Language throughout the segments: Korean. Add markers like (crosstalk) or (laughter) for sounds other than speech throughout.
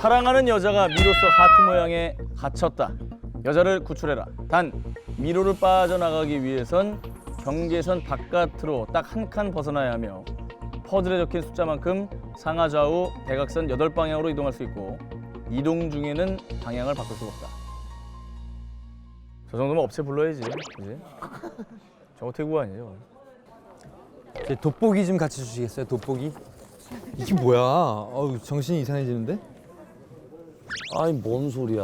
사랑하는 여자가 미로써 하트 모양에 갇혔다. 여자를 구출해라. 단 미로를 빠져나가기 위해선 경계선 바깥으로 딱 한 칸 벗어나야 하며 퍼즐에 적힌 숫자만큼 상하 좌우 대각선 여덟 방향으로 이동할 수 있고 이동 중에는 방향을 바꿀 수가 없다. 저 정도면 업체 불러야지. 이제 저거 태국 아니죠? 제 돋보기 좀 같이 주시겠어요? 돋보기? 이게 뭐야? 어우 정신이 이상해지는데? 아니 뭔 소리야.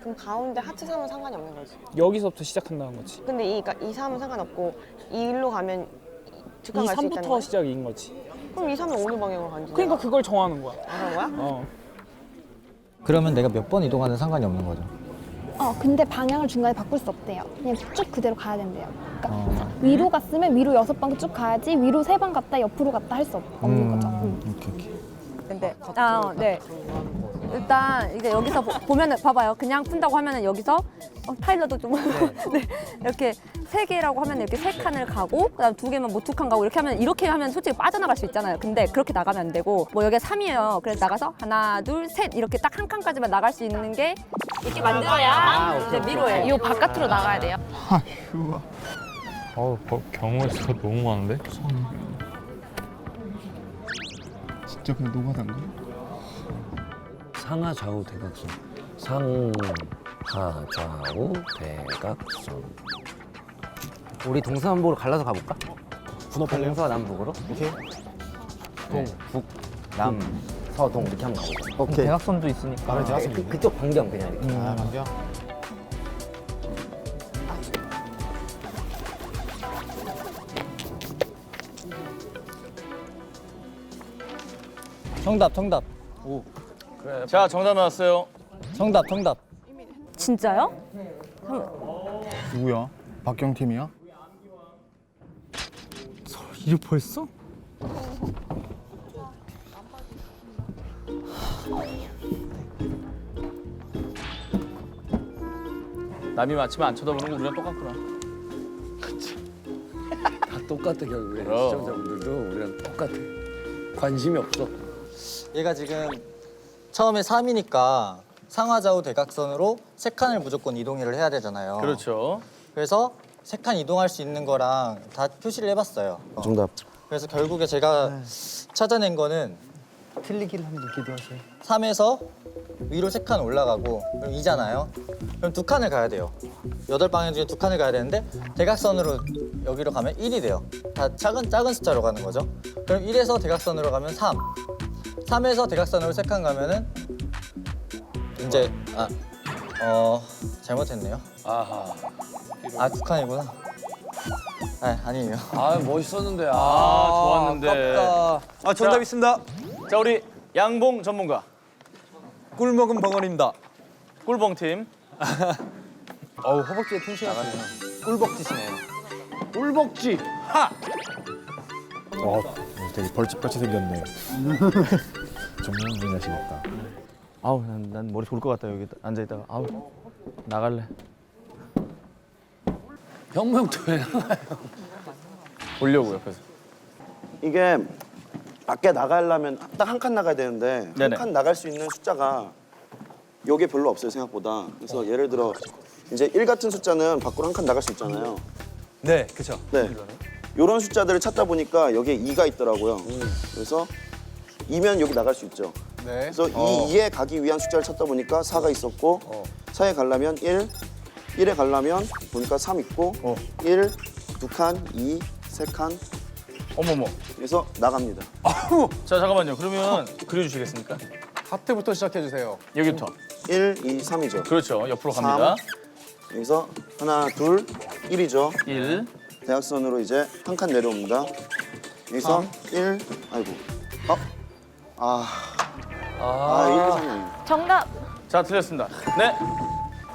그럼 가운데 하트 3은 상관이 없는 거지. 여기서부터 시작한다는 거지. 근데 이, 그러니까 이 3은 상관없고 이 일로 가면 이갈수 있다는 3부터 거야? 시작인 거지. 그럼 이 3은 어느 방향으로 가는지 그러니까 그걸 정하는 거야. 그런 거야? 어. 그러면 내가 몇 번 이동하는 상관이 없는 거죠. 어, 근데 방향을 중간에 바꿀 수 없대요. 그냥 쭉 그대로 가야 된대요. 그러니까 위로 갔으면 위로 여섯 방 쭉 가야지 위로 세 방 갔다 옆으로 갔다 할 수 없는 거죠. 음. 오케이 오케이. 근데 아, 어, 네. 일단 이제 여기서 보, 면은 봐봐요. 그냥 푼다고 하면은 여기서 어, 타일러도 좀 네. (laughs) 이렇게 세 개라고 하면 이렇게 세 칸을 가고 그다음 두 개만 뭐두 칸 가고 이렇게 하면 이렇게 하면 솔직히 빠져나갈 수 있잖아요. 근데 그렇게 나가면 안 되고 뭐 여기가 3이에요. 그래서 나가서 하나, 둘, 셋 이렇게 딱 한 칸까지만 나갈 수 있는 게 이렇게 만들어야 이제 미로예요. 이 바깥으로 나가야 돼요? 어우, 거- 경우의 수가 너무 많은데? 진짜 그냥 노가다인가? 상하 좌우 대각선. 상하 좌우 대각선. 우리 동서남북으로 갈라서 가볼까? 분업할래요? 동서남북으로? 오케이. 동 북 남 서 동 이렇게 한번 가보자. 오케이. 대각선도 있으니까. 아, 그, 그쪽 반경 그냥 이렇게. 아, 반겨? 정답 정답. 자 정답 나왔어요. 정답 정답. 진짜요? 누구야? 박경 팀이야? 이거 벌써? 남이 맞히면 안 쳐다보는 거 우리랑 똑같구나. 다 똑같아 결국에 그럼. 시청자분들도 우리랑 똑같아. 관심이 없어. 얘가 지금 처음에 3이니까 상하좌우 대각선으로 세 칸을 무조건 이동을 해야 되잖아요. 그렇죠. 그래서 세 칸 이동할 수 있는 거랑 다 표시를 해봤어요. 정답. 그래서 결국에 제가 찾아낸 거는 틀리기를 한번 기도하세요. 3에서 위로 세 칸 올라가고 그럼 2잖아요. 그럼 두 칸을 가야 돼요. 여덟 방향 중에 두 칸을 가야 되는데 대각선으로 여기로 가면 1이 돼요. 다 작은 작은 숫자로 가는 거죠. 그럼 1에서 대각선으로 가면 3. 3에서 대각선으로 세칸 가면은 이제 아, 어 잘못했네요. 아하. 아 두 칸이구나. 아 아니에요. 아 멋있었는데. 아, 좋았는데. 아깝다. 아 정답 자. 있습니다. 자 우리 양봉 전문가 꿀 먹은 벙어리입니다. 꿀봉 팀. (laughs) 어우 허벅지에 텐션이 꿀벅지시네요. 꿀벅지. 어, 되게 벌집같이 생겼네. (laughs) 전문분 하시겠다. 아우 난, 난 머리 좋을 것 같다 여기 앉아 있다가 아우 나갈래. 형명도 왜 보려고 옆에서. 이게 밖에 나가려면 딱 한 칸 나가야 되는데 네네. 한칸 나갈 수 있는 숫자가 요게 별로 없어요 생각보다. 그래서 예를 들어 이제 1 같은 숫자는 밖으로 한 칸 나갈 수 있잖아요. 네, 그렇죠. 네. 요런 숫자들을 찾다 보니까 여기에 2가 있더라고요. 그래서 2면 여기 나갈 수 있죠. 네. 그래서 이 2에 가기 위한 숫자를 찾다 보니까 4가 있었고 4에 가려면 1, 1에 가려면 보니까 3 있고 1, 두 칸, 2, 세 칸. 어머머. 그래서 나갑니다. 자 잠깐만요. 그러면 그려주시겠습니까? 하트부터 시작해 주세요. 여기부터. 1, 2, 3이죠. 그렇죠. 옆으로 갑니다. 여기서 하나, 둘, 1이죠. 1. 대각선으로 이제 한 칸 내려옵니다. 여기서 1, 아이고. 어? 아. 아, 1, 2, 3이 아니네. 정답, 자 틀렸습니다. 네.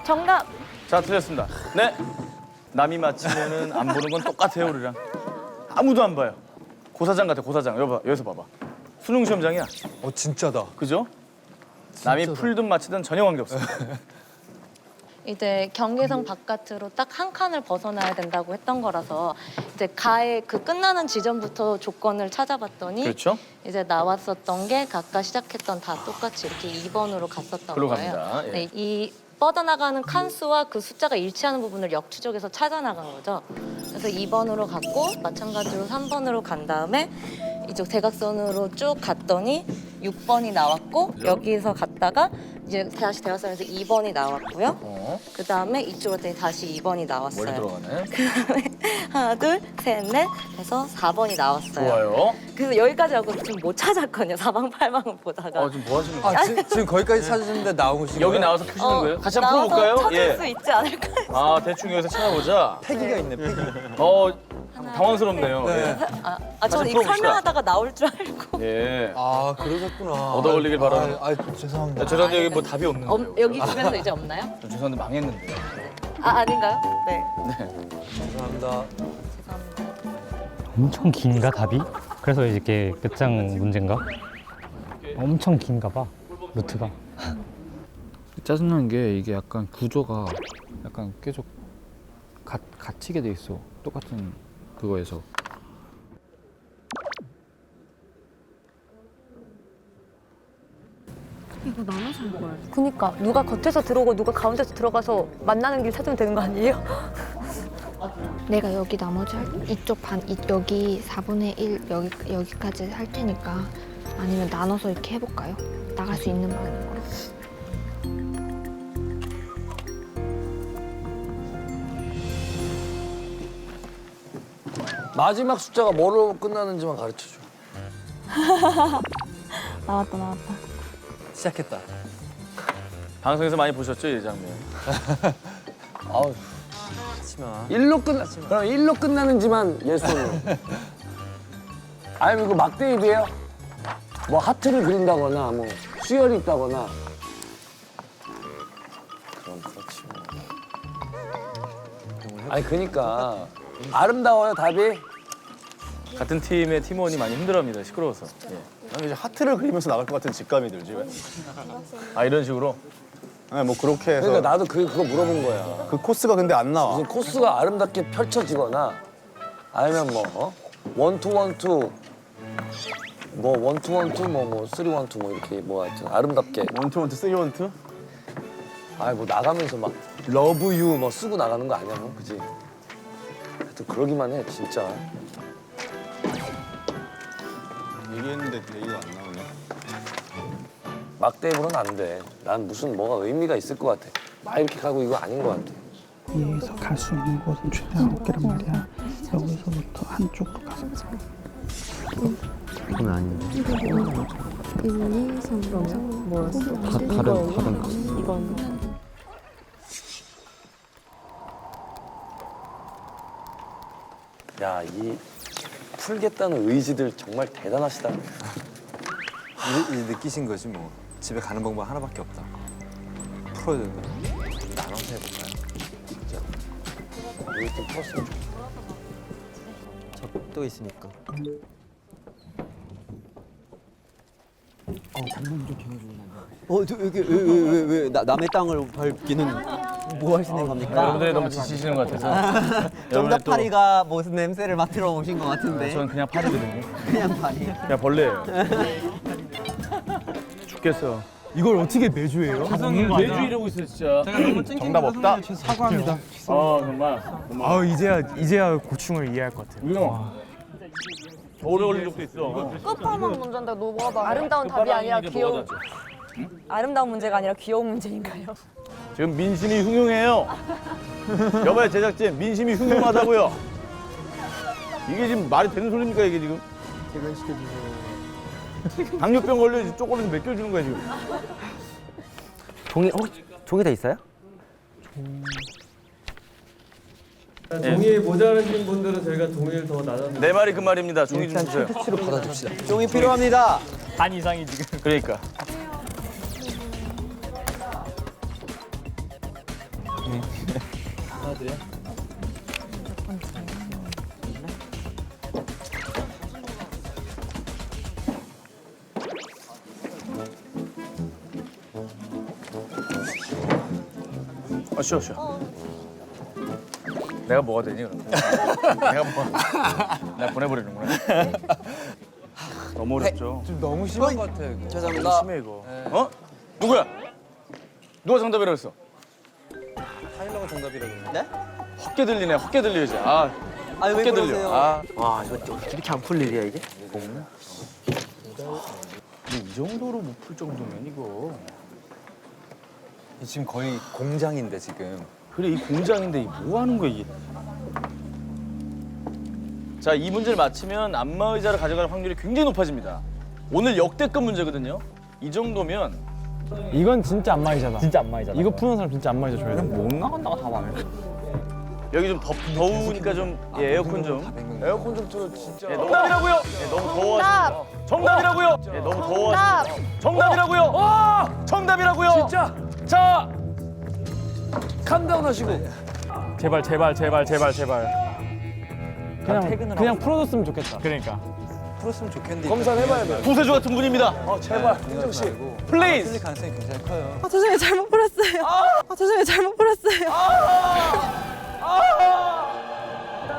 정답. 자 틀렸습니다. 네. 남이 맞히면은 안 보는 건 똑같아요 우리랑. 아무도 안 봐요. 고사장 같아 고사장. 여기 봐, 여기서 봐봐. 수능 시험장이야. 어 진짜다. 그죠? 남이 풀든 맞히든 전혀 관계 없어. (laughs) 이제 경계선 바깥으로 딱 한 칸을 벗어나야 된다고 했던 거라서 이제 가의 그 끝나는 지점부터 조건을 찾아봤더니 그렇죠? 이제 나왔었던 게 각각 시작했던 다 똑같이 이렇게 2번으로 갔었던 글로 거예요. 갑니다. 예. 네, 이 뻗어나가는 칸수와 그 숫자가 일치하는 부분을 역추적해서 찾아나간 거죠. 그래서 2번으로 갔고 마찬가지로 3번으로 간 다음에 이쪽 대각선으로 쭉 갔더니 6번이 나왔고 여기서 갔다가 이제 다시 대각선에서 2번이 나왔고요. 어, 그 다음에 이쪽으로 했더니 다시 2번이 나왔어요. 들어가네. (laughs) 그 다음에 하나 둘셋넷 해서 4번이 나왔어요. 좋아요. 그래서 여기까지 하고 지금 못 찾았거든요. 사방팔방을 보다가. 어, 지금 뭐 하시는 거예요? 아 지, 지금 거기까지 찾으셨는데 나오신 여기 거예요? 나와서 푸시는 어, 거예요? 같이 한번 나와서 풀어볼까요? 찾을 수 있지 않을까요? 아, 대충 여기서 찾아보자. 패기가 있네 패기. 어, 당황스럽네요. 네. 아, 아 저는 이거 풀어봅시다. 설명하다가 나올 줄 알고. 예. 예. 아 그러셨구나. 얻어 걸리길 바라는. 아, 아 죄송합니다. 야, 죄송한데 여기 뭐 답이 없는데. 엄, 여기 주변에서 이제 없나요? 저 죄송한데 망했는데. 아 아닌가요? 네. 죄송합니다. 죄송합니다. 엄청 긴가 답이? 그래서 이렇게 끝장 문제인가? 엄청 긴가 봐 루트가 (laughs) 짜증나는 게 이게 약간 구조가 약간 계속 가, 갇히게 돼 있어 똑같은 그거에서 그니까 누가 겉에서 들어오고 누가 가운데서 들어가서 만나는 길 찾으면 되는 거 아니에요? (laughs) 내가 여기 나머지 할, 이쪽 반 이, 여기 4분의 1 여기 여기까지 할 테니까 아니면 나눠서 이렇게 해볼까요? 나갈 수 있는 방향으로. 마지막 숫자가 뭐로 끝나는지만 가르쳐 줘. (laughs) 나왔다 나왔다. 시작했다. 방송에서 많이 보셨죠, 이 장면? (laughs) 아우, 하지마. 일로 끝나. 그럼 일로 끝나는지만 예술로. 아니면 이거 막대입이에요? 뭐 하트를 그린다거나 뭐 수열이 있다거나. 그럼 그렇지. 뭐. 아니 그니까 아름다워요 답이. 같은 팀의 팀원이 많이 힘들어합니다. 시끄러워서. 예. 난 이제 하트를 그리면서 나갈 것 같은 직감이 들지 왜? 아 이런 식으로. 네, 뭐 그렇게 해서 그러니까 나도 그 그거 물어본 거야. 그 코스가 근데 안 나와. 무슨 코스가 아름답게 펼쳐지거나 아니면 뭐 어? 원투 원투 뭐 원투 원투 뭐뭐 쓰리 원투 뭐 이렇게 뭐 하여튼 아름답게 원투 원투 쓰리 원투? 아이 뭐 나가면서 막 러브 유 뭐 쓰고 나가는 거 아니야 뭐 그지? 하여튼 그러기만 해 진짜 얘기했는데 얘기가 안 나오네. 막대입으로는 안 돼 난 무슨 뭐가 의미가 있을 것 같아 막 이렇게 가고 이거 아닌 것 같아 위에서 갈 수 있는 곳은 최대한 높게란 말이야. 여기서부터 한쪽으로 가서. 다른 다른 야이 풀겠다는 의지들 정말 대단하시다 이, 이 느끼신 거지 뭐. 집에 가는 방법 하나밖에 없다. 풀어야 된다. 나눠서 해볼까요? 진짜 우리 좀 풀었으면 좋겠다 또 있으니까. 어, 저 여기 왜왜왜 남의 땅을 밟기는 뭐 하시는 겁니까? 여러분들이 너무 지치시는 것 같아서. (laughs) 여러분들 또- 정답 파리가 무슨 냄새를 맡으러 오신 것 같은데 저는 그냥 파리거든요. (laughs) 그냥 파리. 그냥 벌레예요. 죽겠어. 이걸 어떻게 매주 해요? 매주 이러고 있어 진짜. 정답 없다? 사과합니다. 아 정말. 아 이제야 이제야 고충을 이해할 것 같아요. 더 오래 걸릴 적도 있어. 끝판왕 문제인데 너무하다. 아름다운 답이 아니라 귀여운? 아름다운 문제가 아니라 귀여운 문제인가요? 지금 민심이 흉흉해요. 여봐요 제작진 민심이 흉흉하다고요. 이게 지금 말이 되는 소리입니까 이게 지금? 당뇨병 걸려 쪼꼬리 몇 개를 주는 거야 지금. 종이 혹시 종이 다 있어요? 종이에 모자라신 분들은 저희가 종이를 더 나눠. 내 말이 그 말입니다. 종이 좀 주세요. 치로 받아줍시다 종이 필요합니다. 반 이상이 지금. 그러니까. 어, 쉬어 쉬어. 내가 뭐가 되니 그럼? 내가 뭐? 내가 보내버리는구나. 너무 어렵죠. 좀 너무 심한 것 같아. 죄송합니다. 심해 이거. 어? 누구야? 누가 정답이라고 했어? 타일러가 정답이라고 했는데? 헛게 들리네. 헛게 들리지. 아, 아왜 헛게 들려. 그러세요? 아, 와 이거 좀 이렇게 안 풀 일이야 이게? 근데 이 정도로 못 풀 정도면 이거. 지금 거의 공장인데 지금. 그래 이 공장인데 이뭐 하는 거야 이게? 자, 이 문제를 맞히면 안마 의자를 가져갈 확률이 굉장히 높아집니다. 오늘 역대급 문제거든요. 이 정도면 이건 진짜 안마이잖아. 진짜 안마이잖아. 이거 푸는 사람 진짜 안마이자 줘야 돼. 못 나간다고 다 망해. 여기 좀 덥, 더우니까 좀 예, 에어컨 좀. 에어컨 좀 틀어 진짜. 예, 정답이라고요. 예, 너무 더워서. 정답이라고요. 예, 너무 더워서. 정답이라고요. 와! 정답이라고요. 진짜. 자, 캄다운 하시고. 제발 제발 제발 제발 제발. 그냥 그냥 풀어줬으면 좋겠다. 그러니까. 풀었으면 좋겠는데. 검사를 해봐야 돼. 구세주 같은 분입니다. 어 제발 흥정 씨. 플레이스. 틀릴 가능성이 굉장히 커요. 아 죄송해요 잘못 풀었어요. 아 죄송해요 잘못 풀었어요.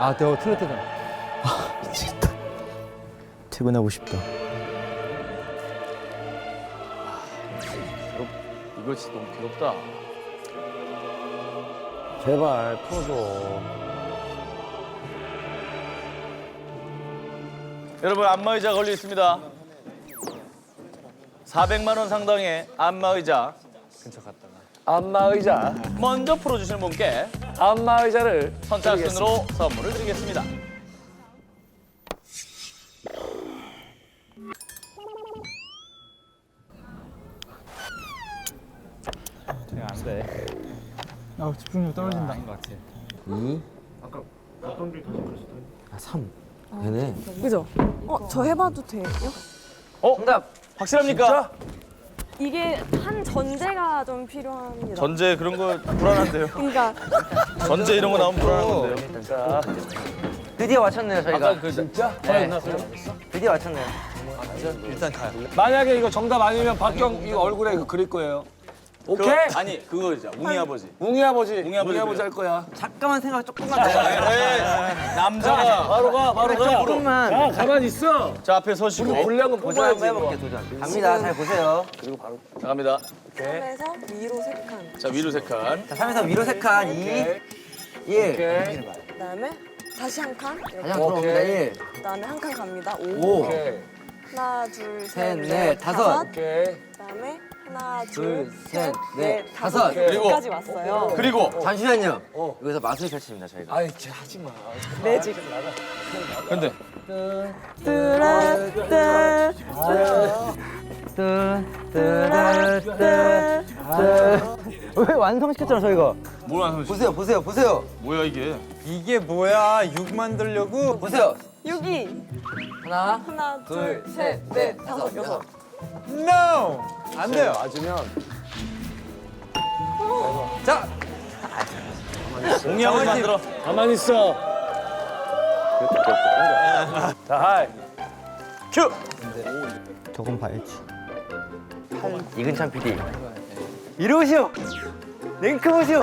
아, 내가 틀렸대잖아. 퇴근하고 싶다. 이거 진짜 너무 괴롭다. 제발 풀어줘. 여러분 안마의자 걸려 있습니다. 400만 원 상당의 안마의자. 안마 의자. 먼저 풀어주시는 분께 안마 의자를 선착순으로 선물을 드리겠습니다. 안 돼. 아, 집중력 떨어진다. 것 같아. 2. 아 3. 되네. 그죠? 어 저 해봐도 돼요? 어? 정답 확실합니까? 이게 한 전제가 좀 필요합니다. 전제 그런 거 불안한데요. (laughs) 그러니까 전제 이런 거 나오면 불안한데요. 자, 드디어 맞췄네요 저희가. 아까 그 진짜? 네. 드디어 맞췄네요. 일단 가요. 만약에 이거 정답 아니면 박경 이 얼굴에 이거 그릴 거예요. 오케이? 그거- 아니 그거죠. 웅이 아버지. 웅이 아버지. 웅이 아버지 웅이 아버지. 할 거야. 잠깐만 생각 조금만 자, 더. 에, 남자가 바로 가, 바로 가. 조금만. 자, 가만히 있어. 자 앞에 서시고 분량은 도전 뽑아야지. 한번 해볼게 도전. 갑니다. 잘 보세요. 자 갑니다. 그래서 위로 세 칸. 자 위로 세 칸. 자 3에서 위로 세 칸. 2, 1. 그다음에 다시 한 칸. 이렇게. 가장 들어옵니다. 1, 그다음에 한 칸 갑니다. 오. 5, 하나, 둘, 셋, 넷, 다섯. 오케이. 그다음에 하나, 둘, 둘, 셋, 셋, 넷, 넷, 다섯. 다섯. 그리고- 여기까지 왔어요. 그리고 잠시만요. 여기서 맛을 펼칩니다 저희가. 아이, 쟤 하지 마. 네 지금. 근데 뜨라뜨 왜 완성시켰잖아 저희가. 뭘 하는 거지? 보세요, 보세요, 보세요, 뭐야 이게? 이게 뭐야? 육 만들려고? 보세요. 여기 하나, 하나, 둘, 둘, 셋, 셋, 넷, 다섯, 여섯. No! 안 돼요. 맞으면 자, 아버지 만들어. 가만히 있어. 자, 하이. 큐. 저건 봐야지. 이근찬 PD. 이러시오. 랭크 보시오.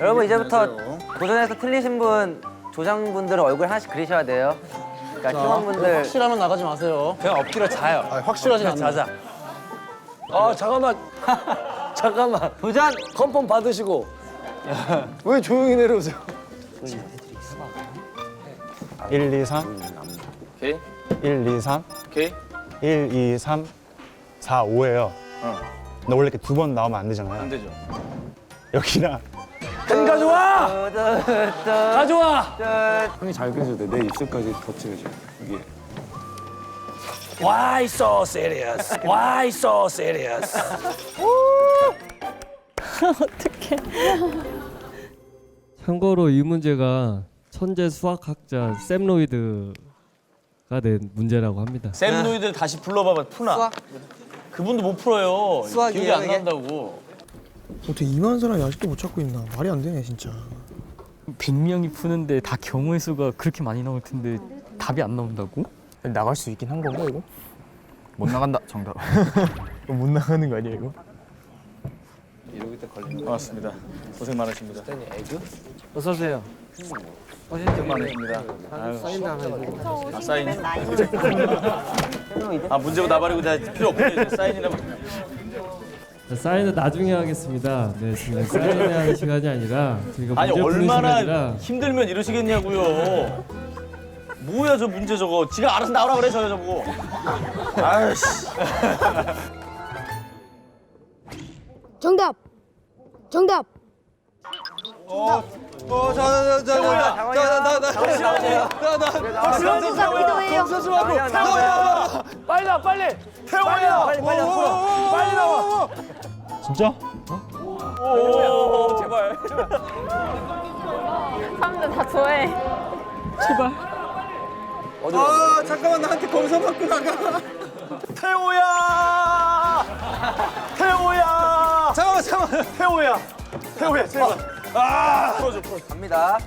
여러분 이제부터 도전해서 틀리신 분 조장분들 얼굴 하나씩 그리셔야 돼요. 그러니까 팀원분들 확실하면 나가지 마세요. 그냥 엎드려 자요. 아, 확실하진 않네. 자자. 아, 잠깐만. (laughs) 잠깐만. 도전. 컨펌 받으시고. (laughs) 왜 조용히 내려오세요? 1, 2, 3, 오케이. 1, 2, 3, 오케이. 1, 2, 3, 4, 5예요. 어. 근데 원래 이렇게 두 번 나오면 안 되잖아요. 안 되죠. 여기랑 펜 가져와! 가져와! 형이 잘 그려줘야 돼. 내 입술까지 덧칠해줘. 이게. Why so serious? Why so serious? 참고로 이 문제가 천재 수학학자 샘 로이드가 낸 문제라고 합니다. 샘 노이들 다시 불러봐봐. 푸나. 수학? 그분도 못 풀어요. 수학이에요, 기억이 안 이게? 난다고. 어떻게 이만한 사람이 아직도 못 찾고 있나? 말이 안 되네 진짜. 100명이 푸는데 다 경우의 수가 그렇게 많이 나올 텐데 답이 안 나온다고? 나갈 수 있긴 한 건가 이거? 못 나간다 정답. (laughs) 못 나가는 거 아니야 이거? 이러고 때 걸리는 반갑습니다. 고생 많으십니다. 어서 오세요. 고생 많으십니다. 아유. 아, 사인. (laughs) 아 문제고 나발이고 다 필요 없네. 사인이라고. 자, 사인은 나중에 하겠습니다. 네, 지금 사인을 하는 시간이 아니라 저희가 아니 문제 푸는 얼마나 시간이라 힘들면 이러시겠냐고요. 뭐야 저 문제 저거. 지가 알아서 나오라 그래 저 여자 보고. 아이씨. 정답. 정답. 박수하세요. 태호야. 빨리 나 빨리. 태호야. 빨리 빨리 빨리 나와. 진짜? 오 제발. 사람들 다 좋아해. 아 잠깐만 나한테 검사 받고 나가. 태호야. 태호야. 잠깐만 잠깐만. 태호야. 태호야 제발. 아 풀어줘 풀어줘. 갑니다.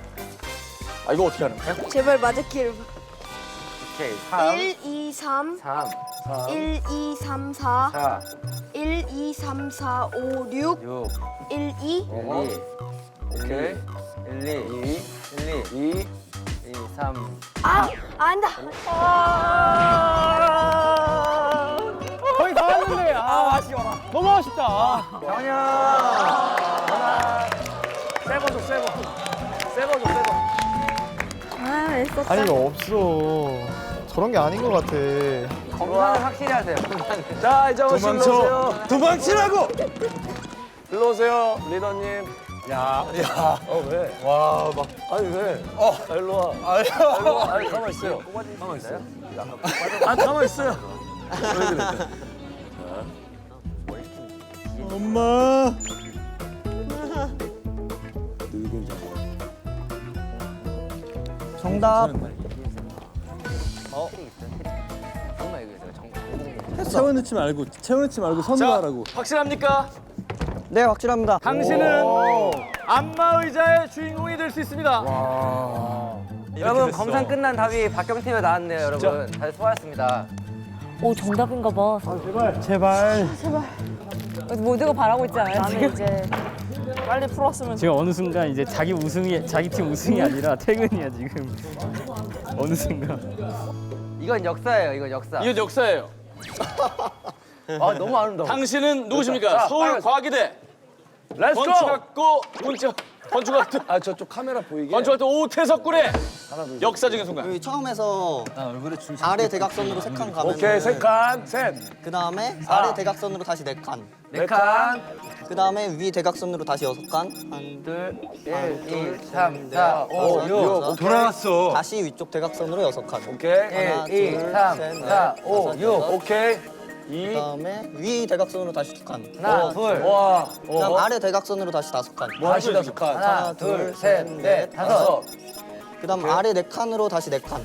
아 이거 어떻게 하는 거야? 제발 맞을길. 오케이. 3, 1, 2, 3, 3, 1, 2, 3, 4, 4, 1, 2, 3, 4, 5, 6, 6, 1, 2. 1, 2. 오케이. 1, 2, 2, 1, 2, 2, 2, 3. 아, 안다. 거의 다 왔는데. 아 아쉬워라. 너무 아쉽다. 정현! 세번 줘, 세 번. 세번 줘, 세 번. 아, 애썼다. 아니 이거 없어. 저런 게 아닌 것 같아. 건강을 확실히 하세요. 자, 이제. 일로 오세요. 도망치라고. 일로 오세요, 리더님. 야, 야. 어, 왜? 와, 막. 아니, 왜? 어. 아, 일로 와. 아, 일로 와. 아니, 가만 있어요. 가만 있어요. 아, 가만 있어요. 왜 그래? 엄마. 정답. 정 채워넣지 말고 채워넣지 말고 선으로 자, 하라고. 확실합니까? 네 확실합니다. 당신은 안마 의자의 주인공이 될 수 있습니다. 여러분 검사 끝난 답이 박경팀에 나왔네요, 여러분. 다들 수고하셨습니다. 오 정답인가 봐. 제발. 모두가 바라고 있지 않아요, 지금? 이제 빨리 풀었으면 지금 어느 순간 이제 자기 우승이 자기 팀 우승이 아니라 (laughs) 퇴근이야 지금. 어느 순간. 이건 역사예요, 이건 역사. 이건 역사예요. (laughs) 아, 너무 아름다워. 당신은 누구십니까? 자, 서울. 과기대 렛츠고! 건축학고 문자 건축학도 아, 저쪽 카메라 보이게. 건축학도 오태석 군의 역사적인 순간. 여기 처음에서 아래 대각선으로 세 칸 가면 오케이, 세 칸, 셋. 그 다음에 아래 대각선으로 다시 네 칸. 네 칸. 그 다음에 위 대각선으로 다시 여섯 칸. 한, 둘, 한, 1, 2, 둘, 3, 셋, 4, 넷, 5, 다섯, 6. 여섯. 돌아왔어. 다시 위쪽 대각선으로 여섯 칸. 오케이. 하나, 1, 2, 둘, 3, 셋, 넷, 4, 5, 다섯, 6. 여섯. 오케이. 그 2. 다음에 위 대각선으로 다시 두 칸. 하나, 둘. 와. 그 다음 아래 대각선으로 다시 다섯 칸. 다시 다섯 칸. 하나, 둘, 셋, 넷, 다섯. 그 다음 아래 네 칸으로 다시 네 칸.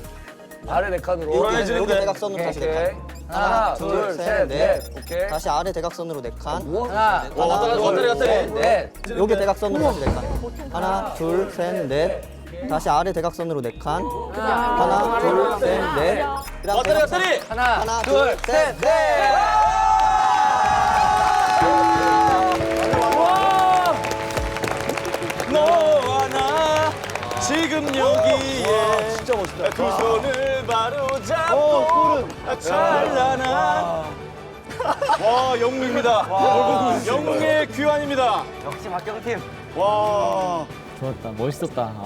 아래 네 칸으로. 여기. 여기 대각선으로 다시 네. 칸. 하나, 둘, 셋, 넷. 오케이. 다시 아래 대각선으로 네 칸. 하나, 어, 왔다 갔다 왔다 갔다 넷. 여기 대각선으로 다시 네 칸. 하나, 둘, 셋, 넷. 다시 아래 대각선으로 네 칸. 하나, 둘, 셋, 넷. 그다음 왔다리 대각선. 왔다리. 하나, 하나, 둘, 둘, 셋, 셋, 넷. 너와 나 지금 여기에 진짜 멋있다. 두 손을 바로 잡고 찬란한 와 영웅입니다. 영웅의 귀환입니다. 역시 박경팀. 와. 좋았다. 멋있었다.